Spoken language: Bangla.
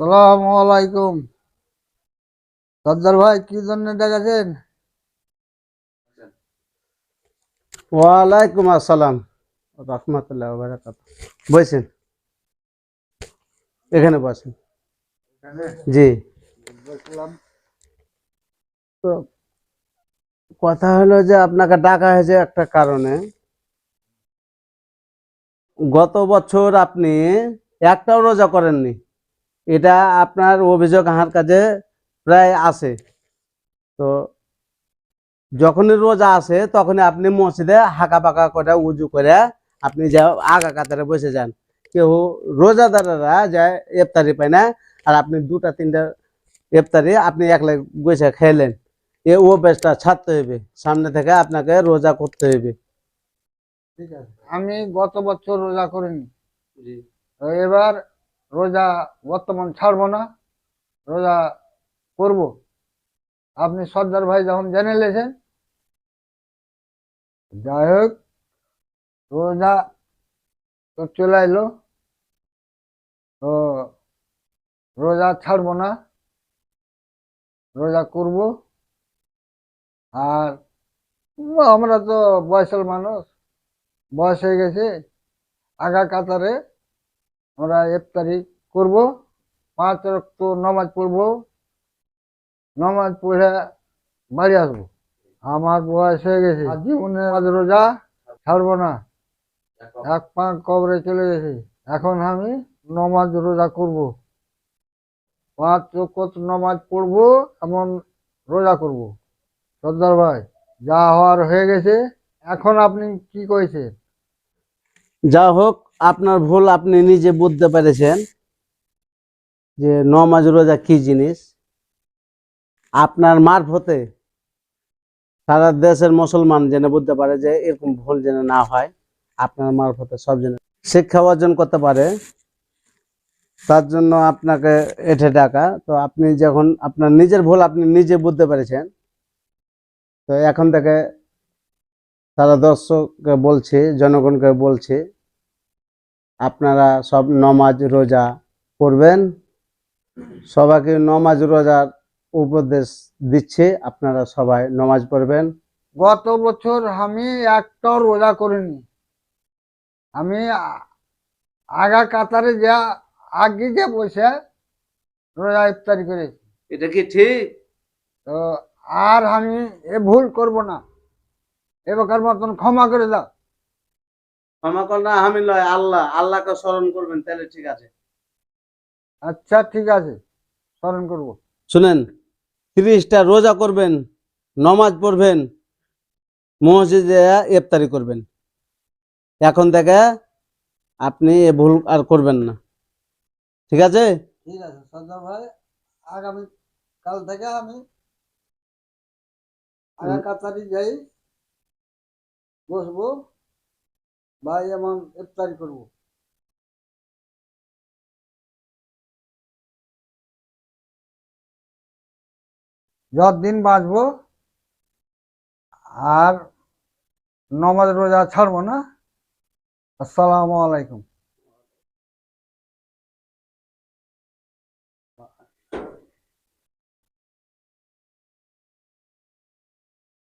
সালাম আলাইকুম। সর্দার ভাই কি জন্য ডেকেছেন ওয়ালাইকুম আসসালাম। রহমতুল্লাহ বসেন। এখানে বসেন। জি। তো কথা হলো যে আপনাকে ডাকা হয়েছে একটা কারণে। গত বছর আপনি একটাও রোজা করেননি। এটা আপনার অভিযোগ আমার কাছে প্রায় আছে। তো যখনই রোজা আসে তখনই আপনি মসজিদে হাঁকা পাকা করে উজু করে আপনি যা আগা কাতারে বসে যান। কেউ রোজাদারেরা যায় ইফতারি পায় না আর আপনি দুটা তিনটা ইফতারি আপনি একলাই বসে খেলেন। এ ও বেশটা ছাড়তে হবে। সামনে থেকে আপনাকে রোজা করতে হবে। ঠিক আছে। আমি গত বছর রোজা করিনি। এবার রোজা বর্তমান ছাড়বো না, রোজা করব। আপনি সর্দার ভাই যখন জেনে লেছেন, যাই হোক, রোজা তো চলে এলো তো রোজা ছাড়বো না, রোজা করব। আর আমরা তো বয়সের মানুষ, বয়স হয়ে গেছে আগা কাতারে। আমরা ইফতারি করব। পাঁচ রক্ত নমাজ পড়ব। নমাজ পড়ে বাড়ি আসব। আমার বয়স হয়ে গেছে। জীবনে আজ রোজা ছাড়বো না। এক পা কবরে চলে গেছে। এখন আমি নমাজ রোজা করব। পাঁচ রক্ত নমাজ পড়ব এমন রোজা করব। সর্দার ভাই যা হওয়ার হয়ে গেছে। এখন আপনি কি কইছেন? যা হোক আপনার ভুল আপনি নিজে বুঝতে পেরেছেন যে নমাজ রোজা কি জিনিস? আপনার মারফতে সারা দেশের মুসলমান যেন বুঝতে পারে যে এরকম ভুল যেন না হয়, আপনার মারফতে সব যেন শিক্ষা অর্জন করতে পারে, তার জন্য আপনাকে এঠে ডাকা। তো আপনি যখন আপনার নিজের ভুল আপনি নিজে বুঝতে পেরেছেন, তো এখন থেকে সারা দর্শককে বলছি, জনগণকে বলছি আপনারা সব নমাজ রোজা করবেন। সবাইকে নমাজ রোজার উপদেশ দিচ্ছে আপনারা সবাই নমাজ পড়বেন। গত বছর আমি একটাও রোজা করিনি। আমি আগা কাতারে যা আগে যে বসে রোজা ইফতারি করেছি। এটা কি ঠিক? তো আর আমি এ ভুল করব না। এবার মতন ক্ষমা করে দাও। ক্ষমা কর না আমি লয় আল্লাহ আল্লাহকে স্মরণ করবেন তাহলে ঠিক আছে। আচ্ছা ঠিক আছে স্মরণ করব। শুনেন তিরিশটা রোজা করবেন নমাজ পড়বেন মসজিদে ইফতারি করবেন। এখন থেকে আপনি এ ভুল আর করবেন না। ঠিক আছে? ঠিক আছে সর্দার ভাই আগামী কাল থেকে আমি আগা কাতারি যাই বসবো। ভাই এমন ইফতারি করব। যতদিন বাঁচব আর নমাজ রোজা ছাড়বো না আসসালামু আলাইকুম।